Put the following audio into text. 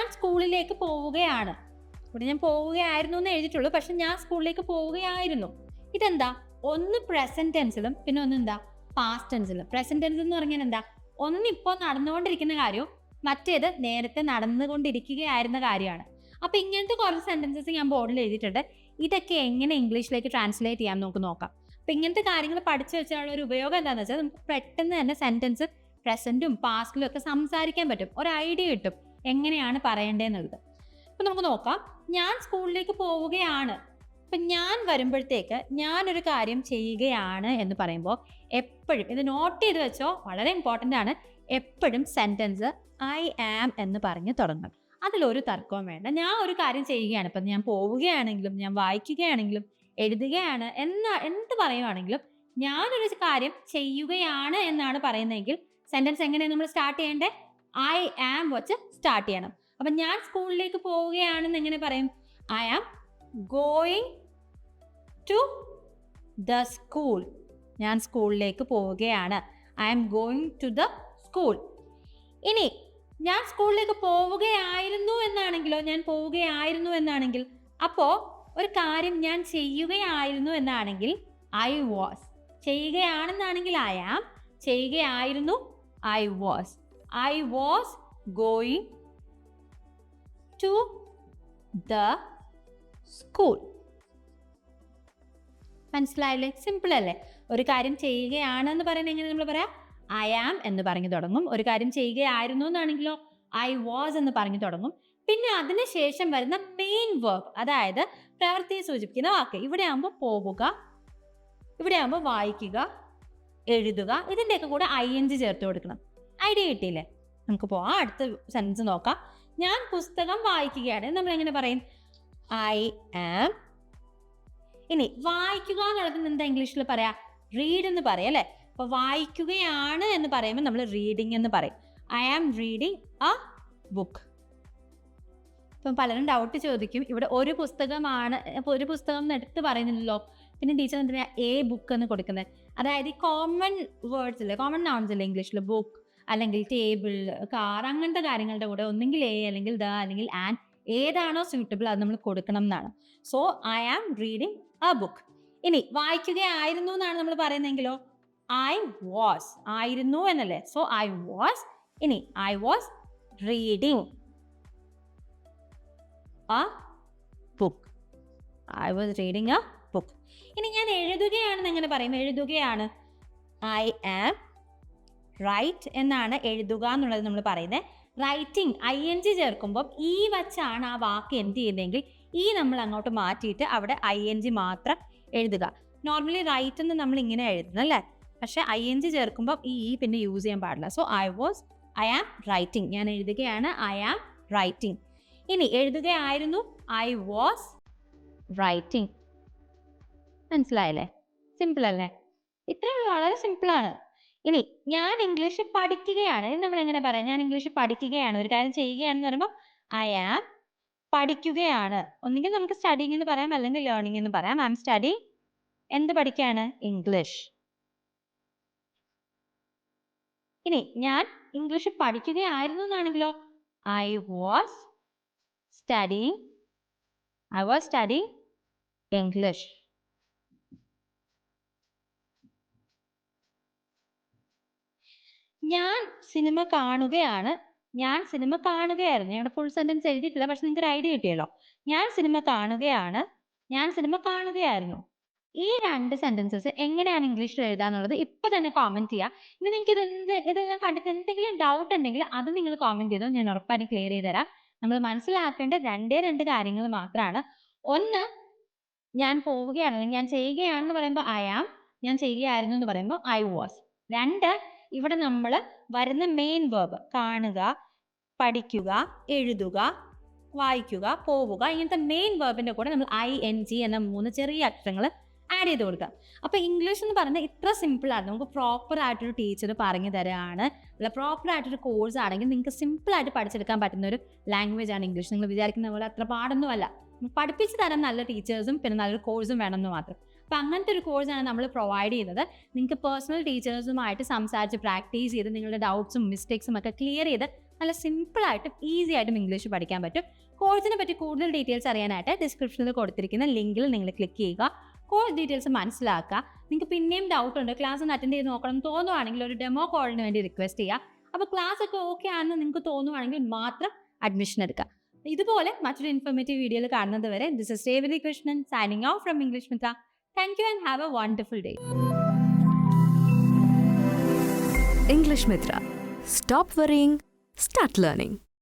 ഞാൻ സ്കൂളിലേക്ക് പോവുകയാണ്. ഇവിടെ ഞാൻ പോവുകയായിരുന്നു എന്ന് എഴുതിയിട്ടുള്ളൂ. പക്ഷെ ഞാൻ സ്കൂളിലേക്ക് പോവുകയായിരുന്നു. ഇതെന്താ? ഒന്ന് പ്രസന്റ് ടെൻസിലും പിന്നെ ഒന്ന് എന്താ? പാസ്റ്റ് ടെൻസിലും പ്രസന്റ് ടെൻസ് എന്ന് പറഞ്ഞാൽ എന്താ? ഒന്ന് ഇപ്പോൾ നടന്നുകൊണ്ടിരിക്കുന്ന കാര്യവും മറ്റേത് നേരത്തെ നടന്നുകൊണ്ടിരിക്കുകയായിരുന്ന കാര്യമാണ്. അപ്പൊ ഇങ്ങനത്തെ കുറച്ച് സെന്റൻസസ് ഞാൻ ബോർഡിൽ എഴുതിയിട്ടുണ്ട്. ഇതൊക്കെ എങ്ങനെ ഇംഗ്ലീഷിലേക്ക് ട്രാൻസ്ലേറ്റ് ചെയ്യാൻ നമുക്ക് നോക്കാം. അപ്പൊ ഇങ്ങനത്തെ കാര്യങ്ങൾ പഠിച്ചു വെച്ചാലുള്ള ഒരു ഉപയോഗം എന്താണെന്ന് വെച്ചാൽ നമുക്ക് പെട്ടെന്ന് തന്നെ സെന്റൻസ് പ്രസന്റും പാസ്റ്റിലും ഒക്കെ സംസാരിക്കാൻ പറ്റും. ഒരു ഐഡിയ കിട്ടും. എങ്ങനെയാണ് പറയേണ്ടതെന്നുള്ളത്. അപ്പം നമുക്ക് നോക്കാം. ഞാൻ സ്കൂളിലേക്ക് പോവുകയാണ്. അപ്പം ഞാൻ വരുമ്പോഴത്തേക്ക് ഞാനൊരു കാര്യം ചെയ്യുകയാണ് എന്ന് പറയുമ്പോൾ എപ്പോഴും ഇത് നോട്ട് ചെയ്ത് വെച്ചോ വളരെ ഇമ്പോർട്ടന്റ് ആണ്. എപ്പോഴും സെന്റൻസ് ഐ ആം എന്ന് പറഞ്ഞ് തുടങ്ങണം. അതിലൊരു തർക്കവും വേണ്ട. ഞാൻ ഒരു കാര്യം ചെയ്യുകയാണ്. ഇപ്പം ഞാൻ പോവുകയാണെങ്കിലും ഞാൻ വായിക്കുകയാണെങ്കിലും എഴുതുകയാണ് എന്ന എന്ത് പറയുവാണെങ്കിലും ഞാനൊരു കാര്യം ചെയ്യുകയാണ് എന്നാണ് പറയുന്നതെങ്കിൽ സെന്റൻസ് എങ്ങനെയാണ് നമ്മൾ സ്റ്റാർട്ട് ചെയ്യേണ്ടത് ഐ ആം വച്ച് സ്റ്റാർട്ട് ചെയ്യണം. അപ്പം ഞാൻ സ്കൂളിലേക്ക് പോവുകയാണെന്ന് എങ്ങനെ പറയും? I am going to the school ഞാൻ സ്കൂളിലേക്ക് പോവുകയാണ്. I am going to the school ഇനി ഞാൻ സ്കൂളിലേക്ക് പോവുകയായിരുന്നു എന്നാണെങ്കിലോ ഞാൻ പോവുകയായിരുന്നു എന്നാണെങ്കിൽ അപ്പോൾ ഒരു കാര്യം ഞാൻ ചെയ്യുകയായിരുന്നു എന്നാണെങ്കിൽ ഐ വാസ് ചെയ്യുകയാണെന്നാണെങ്കിൽ ഐ ആം ചെയ്യുകയായിരുന്നു I was I was going to the school മനസ്സിലായല്ലേ? Simple അല്ലേ? ഒരു കാര്യം ചെയ്യുകയാണെന്ന് പറയുന്നത് എങ്ങനെ നമ്മൾ പറയാം? ഐ ആം എന്ന് പറഞ്ഞു തുടങ്ങും. ഒരു കാര്യം ചെയ്യുകയായിരുന്നു എന്നാണെങ്കിലോ ഐ വാസ് എന്ന് പറഞ്ഞു തുടങ്ങും. പിന്നെ അതിനുശേഷം വരുന്ന മെയിൻ വർക്ക് അതായത് പ്രവൃത്തിയെ സൂചിപ്പിക്കുന്ന വാക്ക്. ഇവിടെ ആകുമ്പോൾ പോവുക ഇവിടെ ആകുമ്പോൾ വായിക്കുക എഴുതുക ഇതിന്റെയൊക്കെ കൂടെ ഐ എൻ ജി ചേർത്ത് കൊടുക്കണം. ഐഡിയ കിട്ടിയില്ലേ? നമുക്ക് പോവാം. അടുത്ത സെൻസ് നോക്കാം. ഞാൻ പുസ്തകം വായിക്കുകയാണ്. നമ്മൾ എങ്ങനെ പറയും? ഐ ആം ഇനി വായിക്കുക എന്നുള്ളത് എന്താ ഇംഗ്ലീഷിൽ പറയാ? റീഡ് എന്ന് പറയാം അല്ലേ? അപ്പൊ വായിക്കുകയാണ് എന്ന് പറയുമ്പോൾ നമ്മൾ റീഡിങ് എന്ന് പറയും. I am reading a book ഇപ്പം പലരും ഡൗട്ട് ചോദിക്കും. ഇവിടെ ഒരു പുസ്തകമാണ് അപ്പോൾ ഒരു പുസ്തകം എന്ന് എടുത്ത് പറയുന്നില്ലല്ലോ. പിന്നെ ടീച്ചർ എന്തിനാ? എ ബുക്ക് എന്ന് കൊടുക്കുന്നത്. അതായത് കോമൺ വേർഡ്സ് അല്ലേ കോമൺ നൗൺസ് ഇല്ലേ ഇംഗ്ലീഷിൽ ബുക്ക് അല്ലെങ്കിൽ ടേബിൾ കാർ അങ്ങനത്തെ കാര്യങ്ങളുടെ കൂടെ ഒന്നെങ്കിൽ എ അല്ലെങ്കിൽ ദ അല്ലെങ്കിൽ ആൻ ഏതാണോ സ്യൂട്ടബിൾ അത് നമ്മൾ കൊടുക്കണം എന്നാണ്. So I am reading a book ഇനി വായിക്കുകയായിരുന്നു എന്നാണ് നമ്മൾ പറയുന്നതെങ്കിലോ? ഐ വാസ് ആയിരുന്നു എന്നല്ലേ? സോ ഐ വാസ് ഇനി I was reading a book I was reading a book ഇനി ഞാൻ എഴുതുകയാണെന്ന് എങ്ങനെ പറയും? എഴുതുകയാണ് ഐ ആം റൈറ്റ് എന്നാണ് എഴുതുക എന്നുള്ളത് നമ്മൾ പറയുന്നത്. റൈറ്റിംഗ് ഐ എൻ ജി ചേർക്കുമ്പോൾ ഈ വച്ചാണ് ആ വാക്ക് എന്ത് ചെയ്യുന്നതെങ്കിൽ ഈ നമ്മൾ അങ്ങോട്ട് മാറ്റിയിട്ട് അവിടെ ഐ എൻ ജി മാത്രം എഴുതുക. നോർമലി റൈറ്റ് എന്ന് നമ്മൾ ഇങ്ങനെ എഴുതുന്നത് അല്ലേ? പക്ഷേ ഐ എൻ ജി ചേർക്കുമ്പോൾ ഈ ഈ പിന്നെ യൂസ് ചെയ്യാൻ പാടില്ല. So I was I am writing ഞാൻ എഴുതുകയാണ് ഐ ആം റൈറ്റിംഗ് ഇനി എഴുതുകയായിരുന്നു ഐ വാസ് റൈറ്റിംഗ് മനസ്സിലായല്ലേ? സിമ്പിൾ അല്ലേ? ഇത്രയും വളരെ സിമ്പിളാണ് ഇനി ഞാൻ ഇംഗ്ലീഷ് പഠിക്കുകയാണ്. ഇത് നമ്മൾ എങ്ങനെ പറയാം? ഞാൻ ഇംഗ്ലീഷ് പഠിക്കുകയാണ്. ഒരു കാര്യം ചെയ്യുകയാണെന്ന് പറയുമ്പോൾ ഐ ആം പഠിക്കുകയാണ്. ഒന്നുകിൽ നമുക്ക് സ്റ്റഡിങ് എന്ന് പറയാം അല്ലെങ്കിൽ ലേണിംഗ് എന്ന് പറയാം. ഐ ആം സ്റ്റഡി എന്ത് പഠിക്കുകയാണ്? ഇംഗ്ലീഷ് ഇനി ഞാൻ ഇംഗ്ലീഷ് പഠിക്കുകയായിരുന്നു എന്നാണെങ്കിലോ I was studying I was study English. ഞാൻ സിനിമ കാണുകയാണ്. ഞാൻ സിനിമ കാണുകയായിരുന്നു. ഞാൻ ഫുൾ സെന്റൻസ് എഴുതിയിട്ടില്ല. പക്ഷെ നിങ്ങൾക്ക് ഒരു ഐഡിയ കിട്ടിയല്ലോ. ഞാൻ സിനിമ കാണുകയാണ്. ഞാൻ സിനിമ കാണുകയായിരുന്നു. ഈ രണ്ട് സെന്റൻസസ് എങ്ങനെയാണ് ഇംഗ്ലീഷിൽ എഴുതാന്നുള്ളത് ഇപ്പൊ തന്നെ കോമെന്റ് ചെയ്യാം. ഇനി നിങ്ങൾക്ക് ഇത് ഇതെല്ലാം കണ്ടിട്ട് എന്തെങ്കിലും ഡൗട്ട് ഉണ്ടെങ്കിൽ അത് നിങ്ങൾ കോമെന്റ് ചെയ്തോ. ഞാൻ ഉറപ്പായിട്ട് ക്ലിയർ ചെയ്ത് തരാം. നമ്മൾ മനസ്സിലാക്കേണ്ട രണ്ടേ രണ്ട് കാര്യങ്ങൾ മാത്രമാണ്. ഒന്ന് ഞാൻ പോവുകയാണ് അല്ലെങ്കിൽ ഞാൻ ചെയ്യുകയാണെന്ന് പറയുമ്പോൾ ഐ ആം ഞാൻ ചെയ്യുകയായിരുന്നു എന്ന് പറയുമ്പോൾ ഐ വാസ് രണ്ട് ഇവിടെ നമ്മൾ വരുന്ന മെയിൻ വേർബ് കാണുക പഠിക്കുക എഴുതുക വായിക്കുക പോവുക ഇങ്ങനത്തെ മെയിൻ വേർബിന്റെ കൂടെ നമ്മൾ ഐ എൻ ജി എന്ന മൂന്ന് ചെറിയ അക്ഷരങ്ങൾ ആഡ് ചെയ്ത് കൊടുക്കാം അപ്പൊ ഇംഗ്ലീഷ് എന്ന് പറഞ്ഞാൽ ഇത്ര സിമ്പിൾ ആണ്. നമുക്ക് പ്രോപ്പർ ആയിട്ടൊരു ടീച്ചർ പറഞ്ഞു തരാണ്. അല്ല പ്രോപ്പർ ആയിട്ടൊരു കോഴ്സ് ആണെങ്കിൽ നിങ്ങൾക്ക് സിമ്പിൾ ആയിട്ട് പഠിച്ചെടുക്കാൻ പറ്റുന്ന ഒരു ലാംഗ്വേജ് ആണ് ഇംഗ്ലീഷ് നിങ്ങൾ വിചാരിക്കുന്ന പോലെ അത്ര പാടൊന്നുമല്ല. പഠിപ്പിച്ച് തരാൻ നല്ല ടീച്ചേഴ്സും പിന്നെ നല്ലൊരു കോഴ്സും വേണമെന്ന് മാത്രം. അപ്പം അങ്ങനത്തെ ഒരു കോഴ്സാണ് നമ്മൾ പ്രൊവൈഡ് ചെയ്യുന്നത് നിങ്ങൾക്ക് പേഴ്സണൽ ടീച്ചേഴ്സുമായിട്ട് സംസാരിച്ച് പ്രാക്ടീസ് ചെയ്ത് നിങ്ങളുടെ ഡൗട്ട്സും മിസ്റ്റേക്സും ഒക്കെ ക്ലിയർ ചെയ്ത് നല്ല സിമ്പിളായിട്ടും ഈസി ആയിട്ടും ഇംഗ്ലീഷ് പഠിക്കാൻ പറ്റും. കോഴ്സിനെ പറ്റി കൂടുതൽ ഡീറ്റെയിൽസ് അറിയാനായിട്ട് ഡിസ്ക്രിപ്ഷനിൽ കൊടുത്തിരിക്കുന്ന ലിങ്കിൽ നിങ്ങൾ ക്ലിക്ക് ചെയ്യുക. കോഴ്സ് ഡീറ്റെയിൽസ് മനസ്സിലാക്കുക. നിങ്ങൾക്ക് പിന്നെയും ഡൗട്ട് ഉണ്ട് ക്ലാസ് ഒന്ന് അറ്റൻഡ് ചെയ്ത് നോക്കണം തോന്നുവാണെങ്കിൽ ഒരു ഡെമോ കോളിന് വേണ്ടി റിക്വസ്റ്റ് ചെയ്യുക. അപ്പോൾ ക്ലാസ് ഒക്കെ ഓക്കെ ആണെന്ന് നിങ്ങൾക്ക് തോന്നുവാണെങ്കിൽ മാത്രം അഡ്മിഷൻ എടുക്കുക. ഇതുപോലെ മറ്റൊരു ഇൻഫോർമേറ്റീവ് വീഡിയോയിൽ കാണുന്നത് വരെ this is Revathi Krishnan signing off from English Mitra Thank you and have a wonderful day. English Mitra. Stop worrying, start learning.